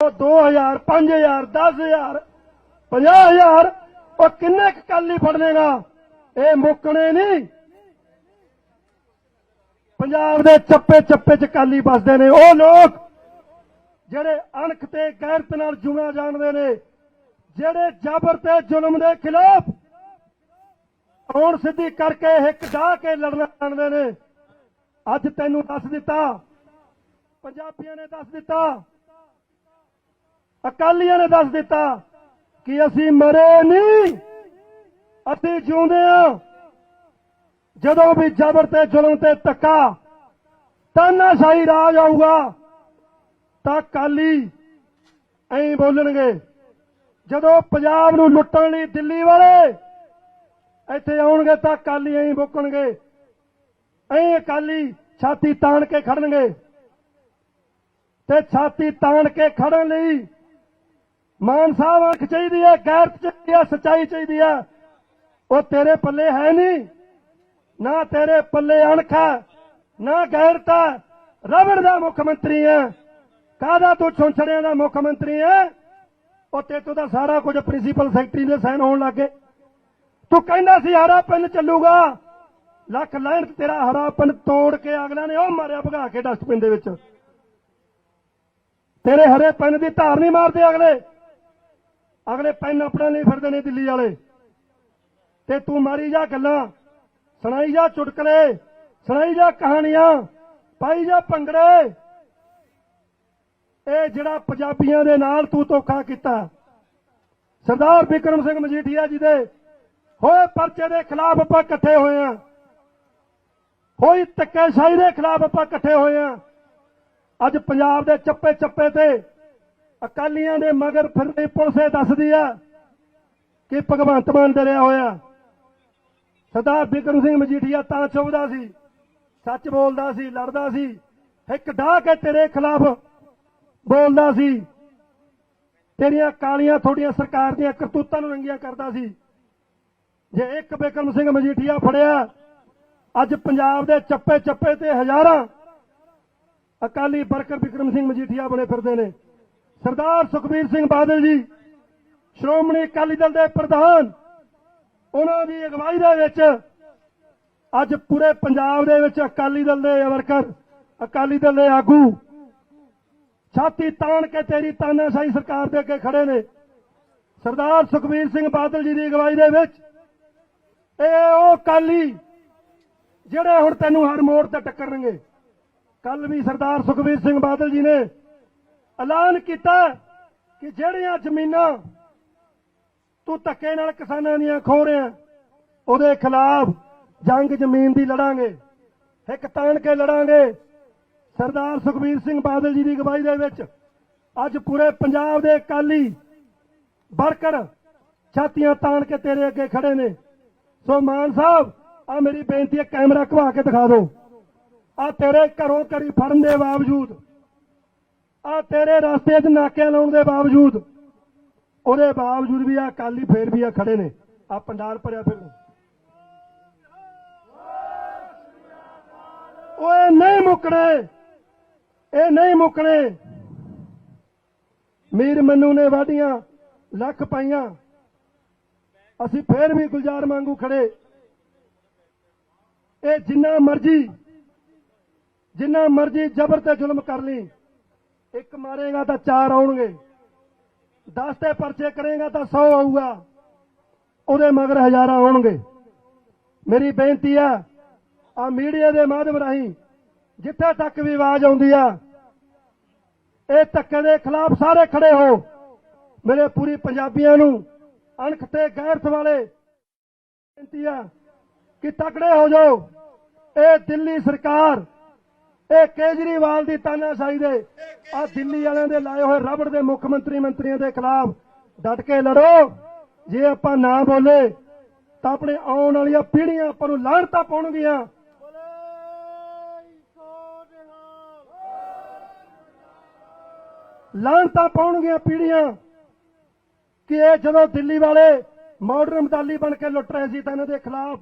ਉਹ 2000 5000 10000 50000 ਉਹ ਕਿੰਨੇ ਕੁ ਕੱਲ ਹੀ ਫੜ ਲੇਗਾ ਇਹ ਮੁੱਕਣੇ ਨਹੀਂ। ਪੰਜਾਬ ਦੇ ਚੱਪੇ ਚੱਪੇ ਚ ਕਾਲੀ ਵੱਸਦੇ ਨੇ ਉਹ ਲੋਕ, ਜਿਹੜੇ ਅਣਖ ਤੇ ਗੈਰਤ ਨਾਲ ਜੁਮਾ ਜਾਣਦੇ ਨੇ, ਜਿਹੜੇ ਜ਼ਬਰ ਤੇ ਜ਼ੁਲਮ ਦੇ ਖਿਲਾਫ ਆਉਣ ਸਿੱਧੀ ਕਰਕੇ ਹਿੱਕ ਢਾ ਕੇ ਲੜਨਾ ਜਾਣਦੇ ਨੇ। ਅੱਜ ਤੈਨੂੰ ਦੱਸ ਦਿੱਤਾ, ਪੰਜਾਬੀਆਂ ਨੇ ਦੱਸ ਦਿੱਤਾ ਅਕਾਲੀਆਂ ਨੇ ਦੱਸ ਦਿੱਤਾ ਕਿ ਅਸੀਂ ਮਰੇ ਨਹੀਂ। ਅਸੀਂ ਜਿਉਂਦੇ ਆ ਜਦੋਂ ਵੀ ਜ਼ਬਰ ਤੇ ਜ਼ੁਲਮ ਤੇ ਧੱਕਾ, ਤਾਨਾਸ਼ਾਹੀ ਰਾਜ ਆਊਗਾ, ਤਾਂ ਕਾਲੀ ਐਂ ਬੋਲਣਗੇ, ਜਦੋਂ ਪੰਜਾਬ ਨੂੰ ਲੁੱਟਣ ਲਈ ਦਿੱਲੀ ਵਾਲੇ ਇੱਥੇ ਆਉਣਗੇ ਤਾਂ ਕਾਲੀ ਐਂ ਬੋਕਣਗੇ। ਐਂ ਅਕਾਲੀ ਛਾਤੀ ਤਾਣ ਕੇ ਖੜਨਗੇ। ਤੇ ਛਾਤੀ ਤਾਣ ਕੇ ਖੜਨ ਲਈ ਮਾਨ ਸਾਹਿਬ ਅੱਖ ਚਾਹੀਦੀ ਹੈ ਗੈਰਤ ਚਾਹੀਦੀ ਹੈ ਸੱਚਾਈ ਚਾਹੀਦੀ ਹੈ ਉਹ ਤੇਰੇ ਪੱਲੇ ਹੈ ਨਹੀਂ। ਨਾ ਤੇਰੇ ਪੱਲੇ ਅਣਖ ਨਾ ਗੈਰਤ ਰਬੜ ਦਾ ਮੁੱਖ ਮੰਤਰੀ ਹੈ ਕਾਹਦਾ ਤੂੰ ਛੁੰਛੜਿਆਂ ਦਾ ਮੁੱਖ ਮੰਤਰੀ ਹੈ ਉਹ ਤੇ ਤੂੰ ਤਾਂ ਸਾਰਾ ਕੁਝ ਪ੍ਰਿੰਸੀਪਲ ਸੈਕਟਰੀ ਦੇ ਸਾਈਨ ਹੋਣ ਲੱਗੇ ਤੂੰ ਕਹਿੰਦਾ ਸੀ ਹਰਾ ਪਿੰਨ ਚੱਲੂਗਾ। ਲੱਖ ਲੈਣ ਤੇਰਾ ਹਰਾ ਪਿੰਨ ਤੋੜ ਕੇ ਅਗਲਾ ਨੇ ਉਹ ਮਾਰਿਆ ਭਗਾ ਕੇ ਡਸਟਬਿਨ ਦੇ ਵਿੱਚ। ਤੇਰੇ ਹਰੇ ਪਿੰਨ ਦੀ ਧਾਰ ਨਹੀਂ ਮਾਰਦੇ ਅਗਲੇ। ਅਗਲੇ ਪੈਨ ਆਪਣੇ ਲਈ ਫਿਰਦੇ ਨੇ ਦਿੱਲੀ ਵਾਲੇ। ਤੇ ਤੂੰ ਮਾਰੀ ਜਾ ਗੱਲਾਂ, ਸੁਣਾਈ ਜਾ ਚੁਟਕਲੇ, ਸੁਣਾਈ ਜਾ ਕਹਾਣੀਆਂ, ਪਾਈ ਜਾ ਭੰਗੜੇ। ਇਹ ਜਿਹੜਾ ਪੰਜਾਬੀਆਂ ਦੇ ਨਾਲ ਤੂੰ ਧੋਖਾ ਕੀਤਾ। ਸਰਦਾਰ ਬਿਕਰਮ ਸਿੰਘ ਮਜੀਠੀਆ ਜੀ ਦੇ ਹੋਏ ਪਰਚੇ ਦੇ ਖਿਲਾਫ ਆਪਾਂ ਇਕੱਠੇ ਹੋਏ ਆ। ਹੋਈ ਧੱਕੇਸ਼ਾਹੀ ਦੇ ਖਿਲਾਫ ਆਪਾਂ ਇਕੱਠੇ ਹੋਏ ਆ। ਅੱਜ ਪੰਜਾਬ ਦੇ ਚੱਪੇ ਚੱਪੇ ਤੇ ਅਕਾਲੀਆਂ ਦੇ ਮਗਰ ਫਿਰਦੀ ਪੁਲਿਸ ਇਹ ਦੱਸਦੀ ਆ ਕਿ ਭਗਵੰਤ ਮਾਨ ਡਰਿਆ ਹੋਇਆ। ਸਰਦਾਰ ਬਿਕਰਮ ਸਿੰਘ ਮਜੀਠੀਆ ਤਾਂ ਚੁੱਭਦਾ ਸੀ, ਸੱਚ ਬੋਲਦਾ ਸੀ, ਲੜਦਾ ਸੀ, ਇੱਕ ਡਾਹ ਕੇ ਤੇਰੇ ਖਿਲਾਫ ਬੋਲਦਾ ਸੀ। ਤੇਰੀਆਂ ਕਾਲੀਆਂ ਤੁਹਾਡੀਆਂ ਸਰਕਾਰ ਦੀਆਂ ਕਰਤੂਤਾਂ ਨੂੰ ਰੰਗੀਆਂ ਕਰਦਾ ਸੀ। ਜੇ ਇੱਕ ਬਿਕਰਮ ਸਿੰਘ ਮਜੀਠੀਆ ਫੜਿਆ, ਅੱਜ ਪੰਜਾਬ ਦੇ ਚੱਪੇ ਚੱਪੇ ਤੇ ਹਜ਼ਾਰਾਂ ਅਕਾਲੀ ਵਰਕਰ ਬਿਕਰਮ ਸਿੰਘ ਮਜੀਠੀਆ ਬਣੇ ਫਿਰਦੇ ਨੇ। ਸਰਦਾਰ ਸੁਖਬੀਰ ਸਿੰਘ ਬਾਦਲ ਜੀ, ਸ਼੍ਰੋਮਣੀ ਅਕਾਲੀ ਦਲ ਦੇ ਪ੍ਰਧਾਨ, ਉਹਨਾਂ ਦੀ ਅਗਵਾਈ ਦੇ ਵਿੱਚ ਅੱਜ ਪੂਰੇ ਪੰਜਾਬ ਦੇ ਵਿੱਚ ਅਕਾਲੀ ਦਲ ਦੇ ਵਰਕਰ, ਅਕਾਲੀ ਦਲ ਦੇ ਆਗੂ, ਛਾਤੀ ਤਾਣ ਕੇ ਤੇਰੀ ਤਾਨਾਸ਼ਾਹੀ ਸਰਕਾਰ ਦੇ ਅੱਗੇ ਖੜੇ ਨੇ। ਸਰਦਾਰ ਸੁਖਬੀਰ ਸਿੰਘ ਬਾਦਲ ਜੀ ਦੀ ਅਗਵਾਈ ਦੇ ਵਿੱਚ ਇਹ ਉਹ ਅਕਾਲੀ, ਜਿਹੜੇ ਹੁਣ ਤੈਨੂੰ ਹਰ ਮੋੜ ਤੇ ਟੱਕਰਨਗੇ। ਕੱਲ ਵੀ ਸਰਦਾਰ ਸੁਖਬੀਰ ਸਿੰਘ ਬਾਦਲ ਜੀ ਨੇ ਐਲਾਨ ਕੀਤਾ ਕਿ ਜਿਹੜੀਆਂ ਜ਼ਮੀਨਾਂ ਤੂੰ ਧੱਕੇ ਨਾਲ ਕਿਸਾਨਾਂ ਦੀਆਂ ਖੋ ਰਿਹਾ, ਉਹਦੇ ਖਿਲਾਫ ਜੰਗ ਜ਼ਮੀਨ ਦੀ ਲੜਾਂਗੇ, ਇੱਕ ਤਾਣ ਕੇ ਲੜਾਂਗੇ। ਸਰਦਾਰ ਸੁਖਬੀਰ ਸਿੰਘ ਬਾਦਲ ਜੀ ਦੀ ਅਗਵਾਈ ਦੇ ਵਿੱਚ ਅੱਜ ਪੂਰੇ ਪੰਜਾਬ ਦੇ ਅਕਾਲੀ ਵਰਕਰ ਛਾਤੀਆਂ ਤਾਣ ਕੇ ਤੇਰੇ ਅੱਗੇ ਖੜੇ ਨੇ। ਸੋ ਮਾਨ ਸਾਹਿਬ, ਆ ਮੇਰੀ ਬੇਨਤੀ ਹੈ, ਕੈਮਰਾ ਘਵਾ ਕੇ ਦਿਖਾ ਦਿਓ। ਆ ਤੇਰੇ ਘਰੋਂ ਕਰੀ ਫੜਨ ਦੇ ਬਾਵਜੂਦ ਆ ਤੇਰੇ ਰਸਤੇ 'ਚ ਨਾਕਿਆਂ ਲਾਉਣ ਦੇ ਬਾਵਜੂਦ, ਉਹਦੇ ਬਾਵਜੂਦ ਵੀ ਆ ਅਕਾਲੀ ਫੇਰ ਵੀ ਆ ਖੜੇ ਨੇ। ਆ ਪੰਡਾਲ ਭਰਿਆ ਫਿਰ ਓਏ ਨਹੀਂ ਮੁੱਕਣੇ, ਇਹ ਨਹੀਂ ਮੁੱਕਣੇ। ਮੀਰ ਮੰਨੂ ਨੇ ਵਾਢੀਆਂ, ਲੱਖ ਪਾਈਆਂ। ਅਸੀਂ ਫੇਰ ਵੀ ਗੁਲਜ਼ਾਰ ਵਾਂਗੂ ਖੜੇ। ਇਹ ਜਿੰਨਾ ਮਰਜ਼ੀ ਜਿੰਨਾ ਮਰਜ਼ੀ ਜ਼ਬਰ ਤੇ ਜ਼ੁਲਮ ਕਰ ਲਈ। ਇੱਕ ਮਾਰੇਗਾ ਤਾਂ ਚਾਰ ਆਉਣਗੇ। 10 ਤੇ ਪਰਚੇ ਕਰੇਗਾ ਤਾਂ 100 ਆਊਗਾ। ਉਹਦੇ ਮਗਰ ਹਜ਼ਾਰਾਂ ਆਉਣਗੇ। ਮੇਰੀ ਬੇਨਤੀ ਆ ਆ ਮੀਡੀਆ ਦੇ ਮਾਧਿਅਮ ਰਾਹੀਂ ਜਿੱਥੇ ਤੱਕ ਵੀ ਆਵਾਜ਼ ਆਉਂਦੀ ਆ, ਇਹ ਧੱਕੇ ਦੇ ਖਿਲਾਫ ਸਾਰੇ ਖੜੇ ਹੋ। ਮੇਰੇ ਪੂਰੀ ਪੰਜਾਬੀਆਂ ਨੂੰ ਅਣਖ ਤੇ ਗੈਰਤ ਵਾਲੇ ਬੇਨਤੀ ਆ ਕਿ ਤਕੜੇ ਹੋ ਜਾਓ। ਇਹ ਦਿੱਲੀ ਸਰਕਾਰ, ਇਹ ਕੇਜਰੀਵਾਲ ਦੀ ਤਾਨਾਸ਼ਾਹੀ ਦੇ ਆ ਦਿੱਲੀ ਵਾਲਿਆਂ ਦੇ ਲਾਏ ਹੋਏ ਰਬੜ ਦੇ ਮੁੱਖ ਮੰਤਰੀ ਮੰਤਰੀਆਂ ਦੇ ਖਿਲਾਫ ਡਟ ਕੇ ਲੜੋ। ਜੇ ਆਪਾਂ ਨਾ ਬੋਲੇ, ਤਾਂ ਆਪਣੇ ਆਉਣ ਵਾਲੀਆਂ ਪੀੜ੍ਹੀਆਂ ਆਪਾਂ ਨੂੰ ਲਾਹਣਤਾਂ ਪਾਉਣਗੀਆਂ। ਲਾਹਣਤਾਂ ਪਾਉਣਗੀਆਂ ਪੀੜ੍ਹੀਆਂ। ਕਿ ਇਹ ਜਦੋਂ ਦਿੱਲੀ ਵਾਲੇ ਮਾਡਰਨ ਮਦਾਲੀ ਬਣ ਕੇ ਲੁੱਟ ਰਹੇ ਸੀ ਤਾਂ ਇਹਨਾਂ ਦੇ ਖਿਲਾਫ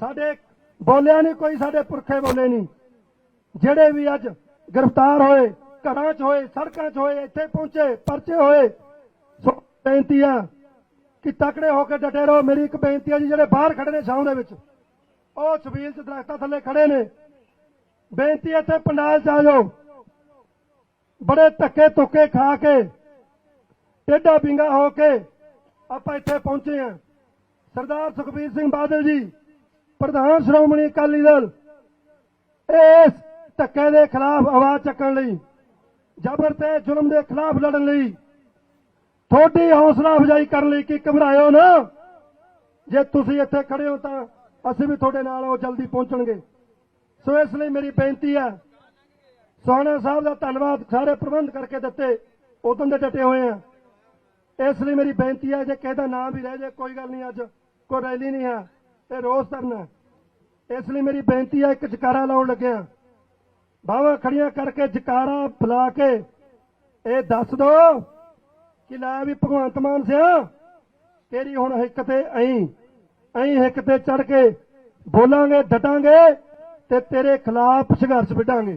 ਸਾਡੇ ਬੋਲਿਆ ਨਹੀਂ, ਕੋਈ ਸਾਡੇ ਪੁਰਖੇ ਬੋਲੇ ਨਹੀਂ। ਜਿਹੜੇ ਵੀ ਅੱਜ ਗ੍ਰਿਫਤਾਰ ਹੋਏ ਘਰਾਂ 'ਚ ਹੋਏ, ਸੜਕਾਂ 'ਚ ਹੋਏ, ਇੱਥੇ ਪਹੁੰਚੇ, ਪਰਚੇ ਹੋਏ। ਸੋ ਬੇਨਤੀ ਆ ਕਿ ਤਕੜੇ ਹੋ ਕੇ ਡਟੇ ਰਹੋ ਮੇਰੀ ਇੱਕ ਬੇਨਤੀ ਆ ਜੀ, ਜਿਹੜੇ ਬਾਹਰ ਖੜੇ ਨੇ ਛਾਂ ਦੇ ਵਿੱਚ, ਉਹ ਛਬੀਲ 'ਚ ਦਰਖਤਾਂ ਥੱਲੇ ਖੜੇ ਨੇ। ਬੇਨਤੀ ਇੱਥੇ ਪੰਡਾਲ 'ਚ ਆ ਜਾਓ। ਬੜੇ ਧੱਕੇ ਧੁੱਕੇ ਖਾ ਕੇ, ਟੇਢਾ ਬਿੰਗਾ ਹੋ ਕੇ ਆਪਾਂ ਇੱਥੇ ਪਹੁੰਚੇ ਆ ਸਰਦਾਰ ਸੁਖਬੀਰ ਸਿੰਘ ਬਾਦਲ ਜੀ, ਪ੍ਰਧਾਨ ਸ਼੍ਰੋਮਣੀ ਅਕਾਲੀ ਦਲ, ਇਸ ਧੱਕੇ ਦੇ ਖਿਲਾਫ ਆਵਾਜ਼ ਚੱਕਣ ਲਈ ਜ਼ਬਰ ਤੇ ਜ਼ੁਲਮ ਦੇ ਖਿਲਾਫ ਲੜਨ ਲਈ, ਤੁਹਾਡੀ ਹੌਸਲਾ ਅਫਜ਼ਾਈ ਕਰਨ ਲਈ ਕਿ ਘਬਰਾਇਓ ਨਾ? ਜੇ ਤੁਸੀਂ ਇੱਥੇ ਖੜੇ ਹੋ ਤਾਂ ਅਸੀਂ ਵੀ ਤੁਹਾਡੇ ਨਾਲ ਉਹ ਜਲਦੀ ਪਹੁੰਚਣਗੇ। ਸੋ ਇਸ ਲਈ ਮੇਰੀ ਬੇਨਤੀ ਹੈ, ਸੋਹਣਾ ਸਾਹਿਬ ਦਾ ਧੰਨਵਾਦ ਸਾਰੇ ਪ੍ਰਬੰਧ ਕਰਕੇ ਦਿੱਤੇ, ਉਦੋਂ ਦੇ ਡਟੇ ਹੋਏ ਆ। ਇਸ ਲਈ ਮੇਰੀ ਬੇਨਤੀ ਹੈ, ਜੇ ਕਿਸੇ ਦਾ ਨਾਮ ਵੀ ਰਹਿ ਜਾਏ, ਕੋਈ ਗੱਲ ਨਹੀਂ ਅੱਜ, ਕੋਈ ਰੈਲੀ ਨਹੀਂ ਹੈ, ਇਹ ਰੋਜ਼ ਧਰਨਾ ਇਸ ਲਈ ਮੇਰੀ ਬੇਨਤੀ ਹੈ, ਇੱਕ ਜਕਾਰਾ ਲਾਉਣ ਲੱਗਿਆ। ਬਾਵਾ ਖੜੀਆਂ ਕਰਕੇ ਜਕਾਰਾ ਬੁਲਾ ਕੇ ਇਹ ਦੱਸ ਦੋ ਕਿ ਲੈ ਵੀ ਭਗਵੰਤ ਮਾਨ ਸਿਆ, ਤੇਰੀ ਹੁਣ ਹਿੱਕ ਤੇ ਐਂ ਐਂ ਹਿੱਕ ਤੇ ਚੜ ਕੇ ਬੋਲਾਂਗੇ, ਡਟਾਂਗੇ ਤੇ ਤੇਰੇ ਖਿਲਾਫ ਸੰਘਰਸ਼ ਵਿੱਢਾਂਗੇ।